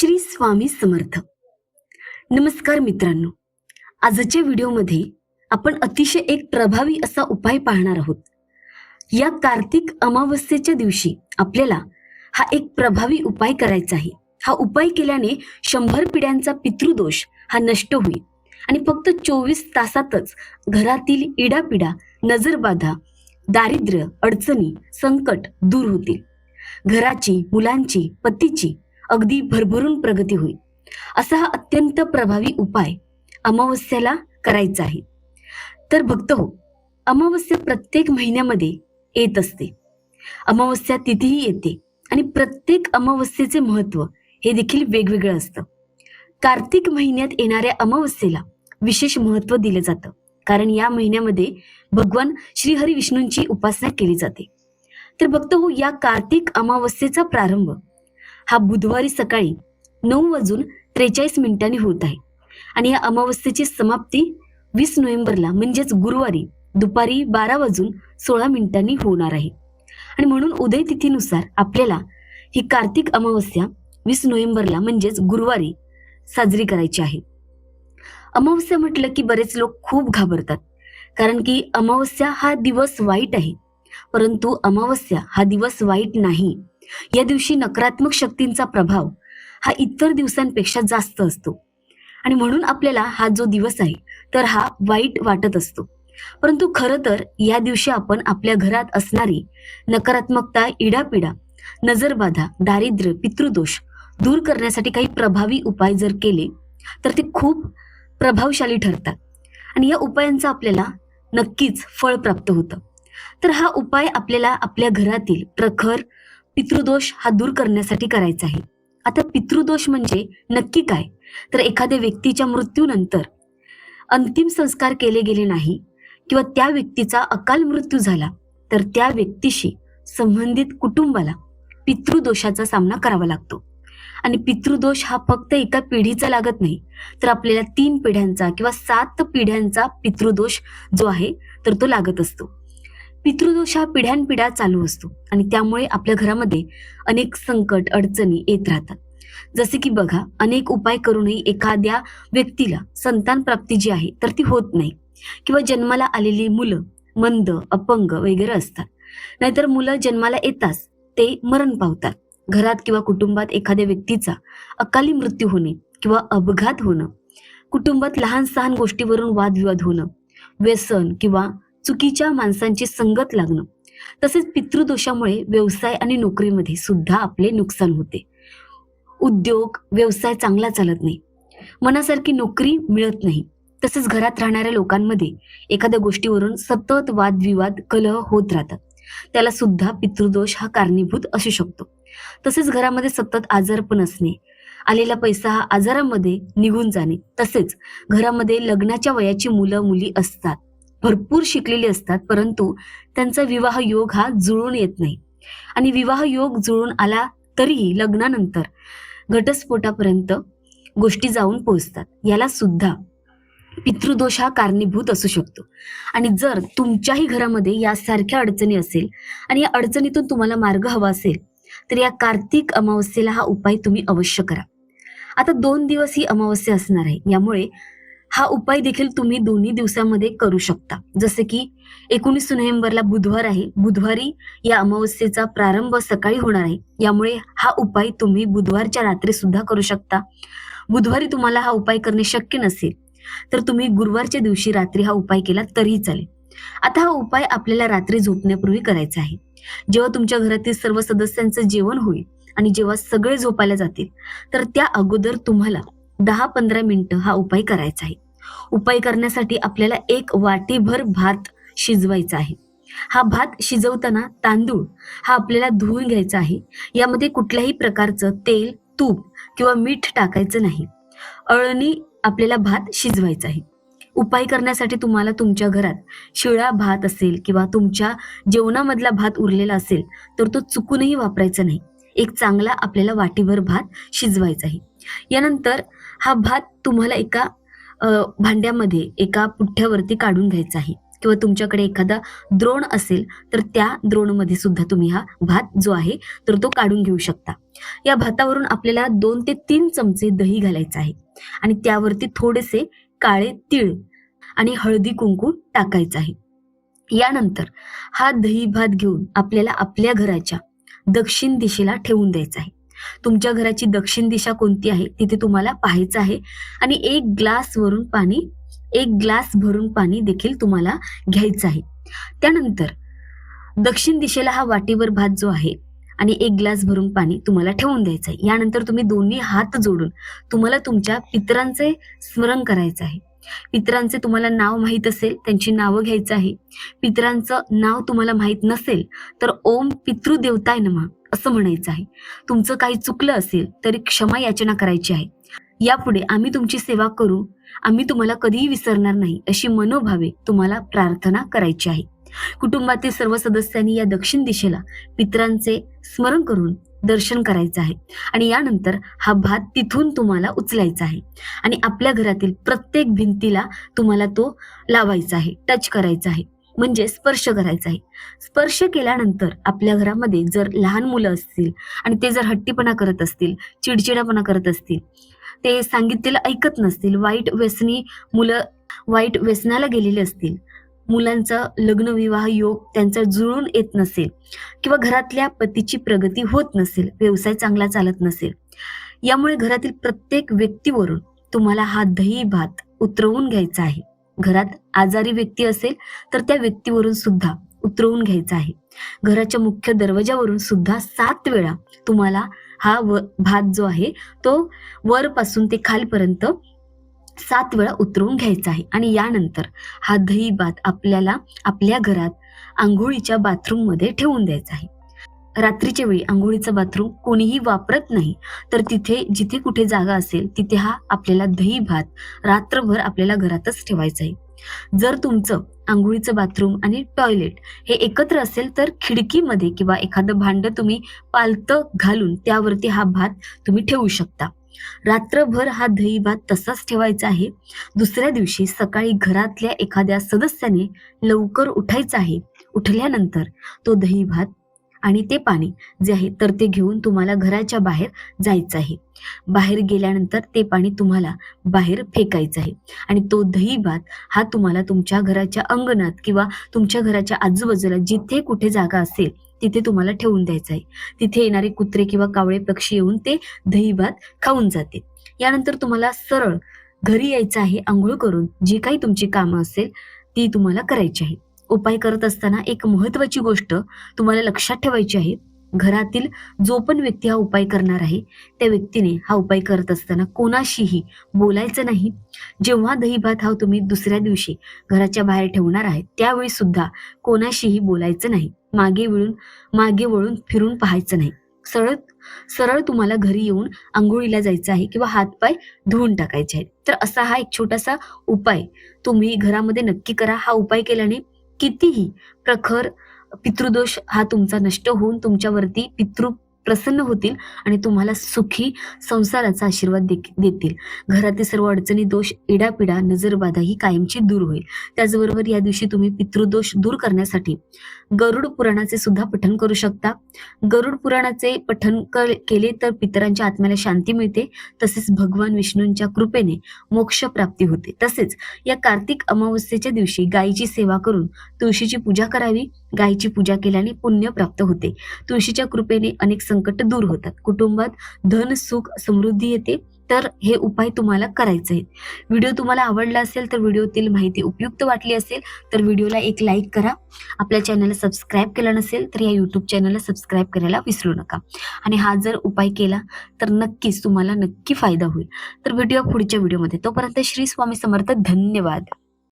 श्री स्वामी समर्थ. नमस्कार मित्रांनो. आजच्या व्हिडिओमध्ये आपण अतिशय एक प्रभावी असा उपाय पाहणार आहोत. या कार्तिक अमावस्येच्या दिवशी आपल्याला हा एक प्रभावी उपाय करायचा आहे. हा उपाय केल्याने शंभर पिढ्यांचा पितृदोष हा नष्ट होईल. आणि फक्त चोवीस तासातच घरातील इडापिडा नजरबाधा दारिद्र्य अडचणी संकट दूर होतील. घराची मुलांची पतीची अगदी भरभरून प्रगती होईल. असा हा अत्यंत प्रभावी उपाय अमावस्याला करायचा आहे. तर भक्त हो अमावस्या प्रत्येक महिन्यामध्ये येत असते. अमावस्या तिथीही येते आणि प्रत्येक अमावस्येचे महत्त्व हे देखील वेगवेगळं असतं. कार्तिक महिन्यात येणाऱ्या अमावस्येला विशेष महत्त्व दिलं जातं. कारण या महिन्यामध्ये भगवान श्रीहरी विष्णूंची उपासना केली जाते. तर भक्त हो या कार्तिक अमावस्येचा प्रारंभ हा बुधवारी सकाळी नऊ वाजून त्रेचाळीस मिनिटांनी होत आहे. आणि या अमावस्येची समाप्ती वीस नोव्हेंबरला म्हणजेच गुरुवारी दुपारी बारा वाजून सोळा मिनिटांनी होणार आहे. आणि म्हणून उदय तिथीनुसार आपल्याला ही कार्तिक अमावस्या वीस नोव्हेंबरला म्हणजेच गुरुवारी साजरी करायची आहे. अमावस्या म्हटलं की बरेच लोक खूप घाबरतात कारण की अमावस्या हा दिवस वाईट आहे. परंतु अमावस्या हा दिवस वाईट नाही. या दिवशी नकारात्मक शक्तींचा प्रभाव हा इतर दिवसांपेक्षा जास्त असतो. आणि म्हणून आपल्याला हा जो दिवस आहे तर हा वाईट वाटत असतो. परंतु खरं तर या दिवशी आपण आपल्या घरात असणारी नकारात्मकता इडापिडा नजरबाधा दारिद्र्य पितृदोष दूर करण्यासाठी काही प्रभावी उपाय जर केले तर ते खूप प्रभावशाली ठरतात. आणि या उपायांचा आपल्याला नक्कीच फळ प्राप्त होतं. तर हा उपाय आपल्याला आपल्या घरातील प्रखर पितृदोष हा दूर करण्यासाठी करायचा आहे. आता पितृदोष म्हणजे नक्की काय? तर एखाद्या व्यक्तीच्या मृत्यूनंतर अंतिम संस्कार केले गेले नाही किंवा त्या व्यक्तीचा अकाल मृत्यू झाला तर त्या व्यक्तीशी संबंधित कुटुंबाला पितृदोषाचा सामना करावा लागतो. आणि पितृदोष हा फक्त एका पिढीचा लागत नाही तर आपल्याला तीन पिढ्यांचा किंवा सात पिढ्यांचा पितृदोष जो आहे तर तो लागत असतो. पितृदोष हा पिढ्यानपिढ्या चालू असतो आणि त्यामुळे आपल्या घरामध्ये अनेक संकट अडचणी येत राहतात. जसे की बघा अनेक उपाय करूनही एखाद्या व्यक्तीला संतान प्राप्ती जी आहे तर ती होत नाही. किंवा जन्माला आलेली मुलं मंद अपंग वगैरे असतात. नाहीतर मुलं जन्माला येताच ते मरण पावतात. घरात किंवा कुटुंबात एखाद्या व्यक्तीचा अकाली मृत्यू होणे किंवा अपघात होणं कुटुंबात लहान सहान गोष्टीवरून वादविवाद होणं व्यसन किंवा चुकीच्या माणसांची संगत लागणं. तसेच पितृदोषामुळे व्यवसाय आणि नोकरीमध्ये सुद्धा आपले नुकसान होते. उद्योग व्यवसाय चांगला चालत नाही. मनासारखी नोकरी मिळत नाही. तसेच घरात राहणाऱ्या लोकांमध्ये एखाद्या गोष्टीवरून सतत वादविवाद कलह होत राहतात. त्याला सुद्धा पितृदोष हा कारणीभूत असू शकतो. तसेच घरामध्ये सतत आजारपण असणे आलेला पैसा हा आजारामध्ये निघून जाणे. तसेच घरामध्ये लग्नाच्या वयाची मुलं मुली असतात. भरपूर शिकलेली असतात परंतु त्यांचा विवाह योग हा जुळून येत नाही. आणि विवाह योग जुळून आला तरीही लग्नानंतर घटस्फोटापर्यंत गोष्टी जाऊन पोहोचतात. याला सुद्धा पितृदोष हा कारणीभूत असू शकतो. आणि जर तुमच्याही घरामध्ये यासारख्या अडचणी असेल आणि या अडचणीतून तुम्हाला मार्ग हवा असेल तर या कार्तिक अमावस्येला हा उपाय तुम्ही अवश्य करा. आता दोन दिवस ही अमावस्या असणार आहे. यामुळे हा उपाय देखील तुम्ही दोन्ही दिवसामध्ये करू शकता. जसे की एकोणीस नोव्हेंबरला बुधवार आहे. बुधवारी या अमावस्येचा प्रारंभ सकाळी होणार आहे. यामुळे हा उपाय तुम्ही बुधवारच्या रात्री सुद्धा करू शकता. बुधवारी तुम्हाला हा उपाय करणे शक्य नसेल तर तुम्ही गुरुवारच्या दिवशी रात्री हा उपाय केला तरीही चालेल. आता हा उपाय आपल्याला रात्री झोपण्यापूर्वी करायचा आहे. जेव्हा तुमच्या घरातील सर्व सदस्यांचं जेवण होईल आणि जेव्हा सगळे झोपायला जातील तर त्या अगोदर तुम्हाला दहा पंधरा मिनिटं हा उपाय करायचा आहे. उपाय करण्यासाठी आपल्याला एक वाटीभर भात शिजवायचा आहे. हा भात शिजवताना तांदूळ हा आपल्याला धुवून घ्यायचा आहे. यामध्ये कुठल्याही प्रकारचं तेल तूप किंवा मीठ टाकायचं नाही. अळणी आपल्याला भात शिजवायचा आहे. उपाय करण्यासाठी तुम्हाला तुमच्या घरात शिळा भात असेल किंवा तुमच्या जेवणामधला भात उरलेला असेल तर तो चुकूनही वापरायचा नाही. एक चांगला आपल्याला वाटीभर भात शिजवायचा आहे. यानंतर हा भात तुम्हाला एका भांड्यामध्ये एका पुठ्ठ्यावरती काढून घ्यायचा आहे. किंवा तुमच्याकडे एखादा द्रोण असेल तर त्या द्रोणमध्ये सुद्धा तुम्ही हा भात जो आहे तर तो काढून घेऊ शकता. या भातावरून आपल्याला दोन ते तीन चमचे दही घालायचं आहे. आणि त्यावरती थोडेसे काळे तीळ आणि हळदी कुंकू टाकायचं आहे. यानंतर हा दही भात घेऊन आपल्याला आपल्या घराच्या दक्षिण दिशेला ठेवून द्यायचा आहे. तुमच्या घराची दक्षिण दिशा कोणती आहे? तिथे तुम्हाला पाहायचं आहे. आणि एक ग्लास वरून पाणी एक ग्लास भरून पाणी देखील तुम्हाला घ्यायचं आहे. त्यानंतर दक्षिण दिशेला हा वाटीवर भात जो आहे आणि एक ग्लास भरून पाणी तुम्हाला ठेवून द्यायचं आहे. यानंतर तुम्ही दोन्ही हात जोडून तुम्हाला तुमच्या पितरांचे स्मरण करायचं आहे. पितरांचे तुम्हाला नाव माहीत असेल त्यांची नावं घ्यायचं आहे. पितरांचं नाव तुम्हाला माहीत नसेल तर ओम पितृदेवताय नमा. असं म्हणायचं आहे. तुमचं काही चुकलं असेल तरी क्षमा याचना करायची आहे. यापुढे आम्ही तुमची सेवा करू आम्ही तुम्हाला कधीही विसरणार नाही अशी मनोभावे तुम्हाला प्रार्थना करायची आहे. कुटुंबातील सर्व सदस्यांनी या दक्षिण दिशेला पितरांचे स्मरण करून दर्शन करायचं आहे. आणि यानंतर हा भात तिथून तुम्हाला उचलायचा आहे. आणि आपल्या घरातील प्रत्येक भिंतीला तुम्हाला तो लावायचा आहे टच करायचा आहे. म्हणजे स्पर्श करायचा आहे. स्पर्श केल्यानंतर आपल्या घरामध्ये जर लहान मुलं असतील आणि ते जर हट्टीपणा करत असतील चिडचिडापणा करत असतील ते सांगितलेलं ऐकत नसतील वाईट व्यसनी मुलं वाईट व्यसनाला गेलेले असतील मुलांचा लग्न विवाह योग त्यांचा जुळून येत नसेल किंवा घरातल्या पतीची प्रगती होत नसेल व्यवसाय चांगला चालत नसेल यामुळे घरातील प्रत्येक व्यक्तीवरून तुम्हाला हा दही भात उतरवून घ्यायचा आहे. घरात आजारी व्यक्ती असेल तर त्या व्यक्तीवरून सुद्धा उतरवून घ्यायचा आहे. घराच्या मुख्य दरवाजावरून सुद्धा सात वेळा तुम्हाला हा व भात जो आहे तो वरपासून ते खालपर्यंत सात वेळा उतरवून घ्यायचा आहे. आणि यानंतर हा दही भात आपल्याला आपल्या घरात आंघोळीच्या बाथरूममध्ये ठेवून द्यायचा आहे. रात्रीच्या वेळी आंघोळीचं बाथरूम कोणीही वापरत नाही तर तिथे जिथे कुठे जागा असेल तिथे हा आपल्याला दही भात रात्रभर आपल्याला घरातच ठेवायचा आहे. जर तुमचं आंघोळीचं बाथरूम आणि टॉयलेट हे एकत्र असेल तर खिडकीमध्ये किंवा एखादं भांड तुम्ही पालतं घालून त्यावरती हा भात तुम्ही ठेवू शकता. रात्रभर हा दही भात तसाच ठेवायचा आहे. दुसऱ्या दिवशी सकाळी घरातल्या एखाद्या सदस्याने लवकर उठायचं आहे. उठल्यानंतर तो दही भात आणि ते पाणी जे आहे तर ते घेऊन तुम्हाला घराच्या बाहेर जायचं आहे. बाहेर गेल्यानंतर ते पाणी तुम्हाला बाहेर फेकायचं आहे. आणि तो दही भात हा तुम्हाला तुमच्या घराच्या अंगणात किंवा तुमच्या घराच्या आजूबाजूला जिथे कुठे जागा असेल तिथे तुम्हाला ठेवून द्यायचं आहे. तिथे येणारे कुत्रे किंवा कावळे पक्षी येऊन ते दही भात खाऊन जाते. यानंतर तुम्हाला सरळ घरी यायचं आहे आंघोळ करून जी काही तुमची कामं असेल ती तुम्हाला करायची आहे. उपाय करत असताना एक महत्वाची गोष्ट तुम्हाला लक्षात ठेवायची आहे. घरातील जो पण व्यक्ती हा उपाय करणार आहे त्या व्यक्तीने हा उपाय करत असताना कोणाशीही बोलायचं नाही. जेव्हा दही भात हा तुम्ही दुसऱ्या दिवशी घराच्या बाहेर ठेवणार आहे त्यावेळी सुद्धा कोणाशीही बोलायचं नाही. मागे वळून मागे वळून फिरून पाहायचं नाही. सरळ सरळ तुम्हाला घरी येऊन आंघोळीला जायचं आहे किंवा हातपाय धुवून टाकायचे आहेत. तर असा हा एक छोटासा उपाय तुम्ही घरामध्ये नक्की करा. हा उपाय केल्याने कितीही प्रखर पितृदोष हा तुमचा नष्ट होऊन तुमच्यावरती पितृ प्रसन्न होतील आणि तुम्हाला सुखी संसाराचा आशीर्वाद देतील. घरातील सर्व अडचणी दोष इडापिडा नजरबाधा ही कायमची दूर होईल. त्याचबरोबर या दिवशी तुम्ही पितृदोष दूर करण्यासाठी गरुड पुराणाचे सुद्धा पठण करू शकता. गरुड पुराणाचे पठण केले तर पितरांच्या आत्म्याला शांती मिळते. तसेच भगवान विष्णूंच्या कृपेने मोक्ष प्राप्ती होते. तसेच या कार्तिक अमावस्येच्या दिवशी गायीची सेवा करून तुळशीची पूजा करावी. गायीची पूजा केल्याने पुण्य प्राप्त होते. तुळशीच्या कृपेने अनेक संकट दूर होतात. कुटुंबात धन सुख समृद्धी येते. तर हे उपाय तुम्हाला करायचे आहेत. व्हिडिओ तुम्हाला आवडला असेल तर व्हिडिओतील माहिती उपयुक्त वाटली असेल तर व्हिडिओला एक लाईक करा. आपल्या चॅनलला सबस्क्राईब केला नसेल तर या यूट्यूब चॅनलला सबस्क्राईब करायला विसरू नका. आणि हा जर उपाय केला तर नक्कीच तुम्हाला नक्की फायदा होईल. तर भेटूया पुढच्या व्हिडिओमध्ये. तोपर्यंत श्री स्वामी समर्थ. धन्यवाद.